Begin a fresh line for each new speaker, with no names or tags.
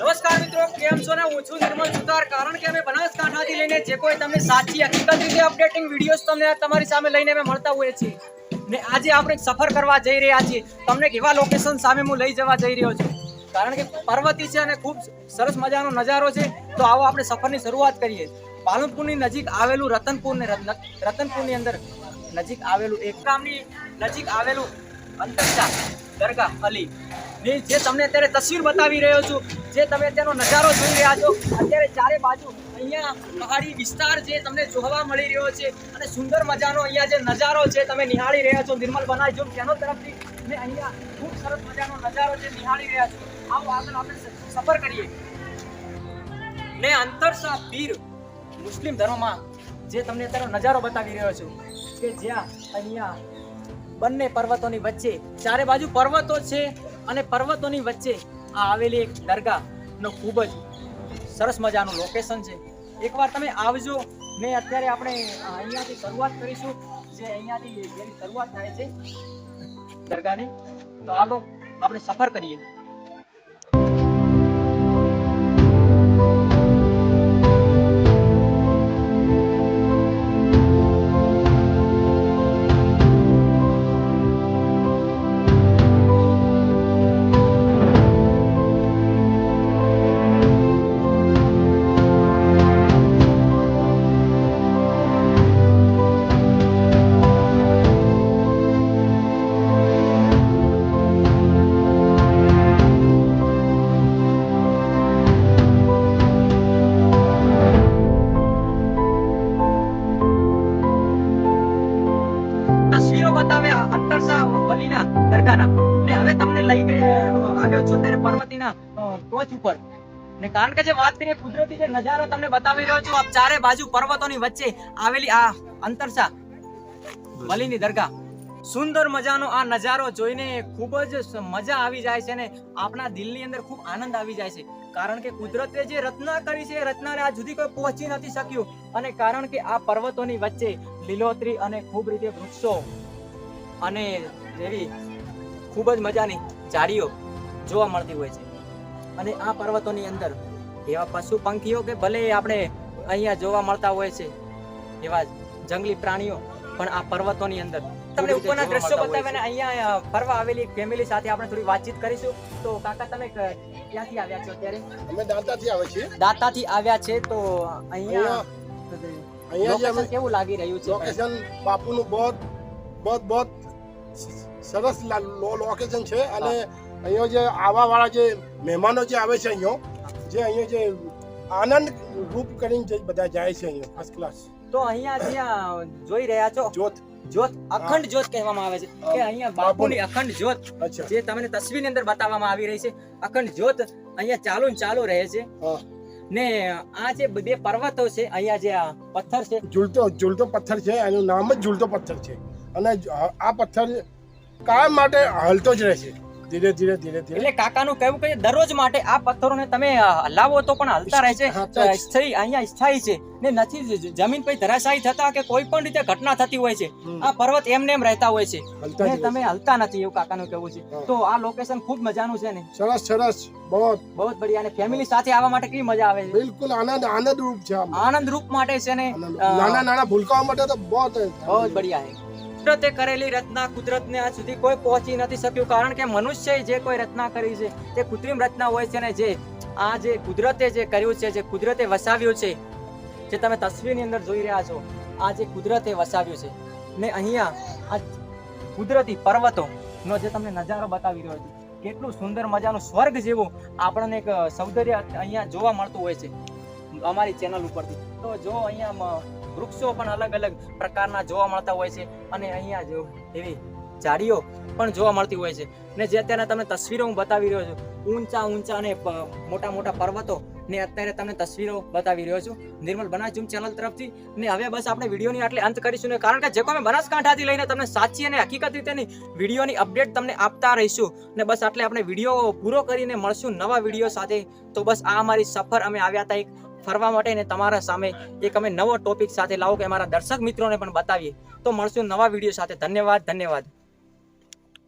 નમસ્કાર મિત્રો, કેમ છો ને? હું છું નિર્મલ સુતાર. કારણ કે અમે બનાસકાંઠાથી લઈને જે કોઈ તમને સાચી, હકીકત રીતે અપડેટિંગ વિડીયોઝ તમને તમારી સામે લઈને અમે મળતા હોઈએ છીએ. ને આજે આપણે સફર કરવા જઈ રહ્યા છીએ. તમને કેવા લોકેશન સામે હું લઈ જવા જઈ રહ્યો છું. કારણ કે પર્વતી છે અને ખૂબ સરસ મજાનો નજારો છે. તો આવો આપણે સફરની શરૂઆત કરીએ. પાલનપુરની નજીક આવેલું રતનપુર ને રત્ન- રતનપુરની અંદર નજીક આવેલું એક ગામની નજીક આવેલું અંતરચા દરગાહ અલી. ની જે તમને અત્યારે તસવીર બતાવી રહ્યો છું જે તમે અત્યારનો નજારો જોઈ રહ્યા છો, અત્યારે ચારે બાજુ અહીંયા પહાડી વિસ્તાર જે તમને જોવા મળી રહ્યો છે અને સુંદર મજાનો અહીંયા જે નજારો છે તમે નિહાળી રહ્યા છો, નિર્મલ બનાવી જો ચેનલ તરફથી ને અહીંયા ખૂબ સરસ મજાનો નજારો છે નિહાળી રહ્યા છો. આવો આગળ આપણે સફર કરીએ. ને અંતરસા પીર મુસ્લિમ ધર્મમાં જે તમને તેનો નજારો બતાવી રહ્યો છું કે જ્યાં અહીંયા બંને પર્વતોની વચ્ચે, ચારે બાજુ પર્વતો છે અને પર્વતોની વચ્ચે આ આવેલી એક દરગાહ નો ખૂબ જ સરસ મજાનું લોકેશન છે. એકવાર તમે આવજો. ને અત્યારે આપણે અહીંયાથી શરૂઆત કરીશું. જે અહીંયાથી જેની શરૂઆત થાય છે દરગાહની. તો આગળ આપણે સફર કરીએ. ચારે બાજુ પર્વતોની વચ્ચે આવેલી આ અંતરસા વલીની દરગાહ. સુંદર મજાનો આ નજારો જોઈને ખૂબ જ મજા આવી જાય છે ને આપણા દિલની અંદર ખૂબ આનંદ આવી જાય છે. કારણ કે કુદરતે જે રચના કરી છે રચનાને આ જુદી કોઈ પહોંચી નથી શક્યું. અને કારણ કે આ પર્વતોની વચ્ચે લીલોતરી અને ખૂબ રીતે વૃક્ષો અને એવી ખૂબ જ મજાની ઝાડીઓ જોવા મળતી હોય છે. અને આ પર્વતોની અંદર એવા પશુ પંખીઓ કે ભલે આપણે અહીંયા જોવા મળતા હોય છે એવા જંગલી પ્રાણીઓ પણ આ પર્વતોની અંદર તમને ઉપરના દ્રશ્યો બતાવીને અહીંયા ફરવા આવેલી ફેમિલી સાથે આપણે થોડી વાતચીત કરીશું. તો કાકા તમે ક્યાંથી આવ્યા છો અત્યારે?
અમે દાંતાથી આવે છીએ.
દાંતાથી આવ્યા છે તો અહીંયા
અહીંયા
કેવું લાગી રહ્યું છે?
લોકેશન બાપુનું બહુ બહુ બહુ સરસ લોકેશન છે અને અહીંયા જે આવા વાળા જે મહેમાનો જે આવે છે અહીંયા જે અહીંયા જે આનંદ રૂપ કરીને જે બધા જાય છે અહીંયા ફર્સ્ટ ક્લાસ
તો અહીંયા જ્યાં જોઈ રહ્યા છો?
જોત
જ્યોત અખંડ જ્યોત કહેવામાં આવે છે. કે અહીંયા બાપુની અખંડ જ્યોત જે તમને તસવીરની અંદર બતાવવામાં આવી રહી છે. અખંડ જ્યોત અહીંયા ચાલુ ચાલુ રહે છે.
હા.
ને આ જે બે પર્વતો છે, અહીંયા જે આ પથ્થર છે.
ઝૂલતો ઝૂલતો પથ્થર છે, એનું નામ જ ઝૂલતો પથ્થર છે. અને આ પથ્થર કાયમ માટે હલતો જ રહે છે. ધીરે ધીરે ધીરે ધીરે.
એટલે કાકાનું કહેવું કે દરરોજ માટે આ પથ્થરોને તમે હલાવો તો પણ હલતા રહે છે
હા,
સ્થાયી અહીંયા સ્થાયી છે. ને નથી જમીન પર ધરાશાયી થતા કે કોઈ પણ રીતે ઘટના થતી હોય છે આ પર્વત એમને એમ રહેતા હોય છે. ને તમે હલતા નથી એવું કાકાનું કહેવું છે. તો આ લોકેશન ખૂબ મજાનું છે ને?
સરસ સરસ. બહુ
બહુ બઢિયા. અને ફેમિલી સાથે આવવા માટે કેવી મજા આવે છે?
બિલકુલ આનંદ આનંદ રૂપ છે
આનંદ રૂપ માટે છે ને
નાના નાના ભૂલકાઓ માટે તો બહુ
બહુ બઢિયા છે. કુદરતે કરેલી રચના, કુદરતને આજ સુધી કોઈ પહોંચી નથી શક્યું. કારણ કે મનુષ્યએ જે કોઈ રચના કરી છે, તે કૃત્રિમ રચના હોય છે ને જે આ જે કુદરતે જે કર્યું છે, જે કુદરતે વસાવ્યું છે, જે તમે તસવીરની અંદર જોઈ રહ્યા છો, આ જે કુદરતે વસાવ્યું છે. ને અહીંયા આ કુદરતી પર્વતોનો જે તમને નજારો બતાવી રહ્યો છે, કેટલું સુંદર મજાનું સ્વર્ગ જેવું આપણને એક સૌંદર્ય અહીંયા જોવા મળતું હોય છે અમારી ચેનલ ઉપરથી. તો જો અહીંયા વૃક્ષો પણ અલગ અલગ પ્રકારના જોવા મળતા હોય છે અને અહીંયા જો એવી ઝાડીઓ પણ જોવા મળતી હોય છે. ને જે અત્યારે તમને તસવીરો હું બતાવી રહ્યો છું, ઊંચા ઊંચા અને મોટા મોટા પર્વતો ને અત્યારે તમને તસવીરો બતાવી રહ્યો છું. નિર્મલ બનાસજુમ ચેનલ તરફથી. ને હવે બસ આપણે વિડીયોની આટલે અંત કરીશું ને કારણ કે જે કોઈ બનાસકાંઠાથી લઈને તમને સાચી અને હકીકત રીતેની વિડીયોની અપડેટ તમને આપતા રહીશું. ને બસ આટલે આપણે વીડિયો પૂરો કરીને મળશું નવા વીડિયો સાથે. તો બસ આ અમારી સફર અમે આવ્યા હતા એક ફરવા માટે અને તમારા સામે એક અમે નવો ટોપિક સાથે લાવો કે અમારા દર્શક મિત્રોને પણ બતાવીએ. તો મળશું નવા વીડિયો સાથે. ધન્યવાદ ધન્યવાદ.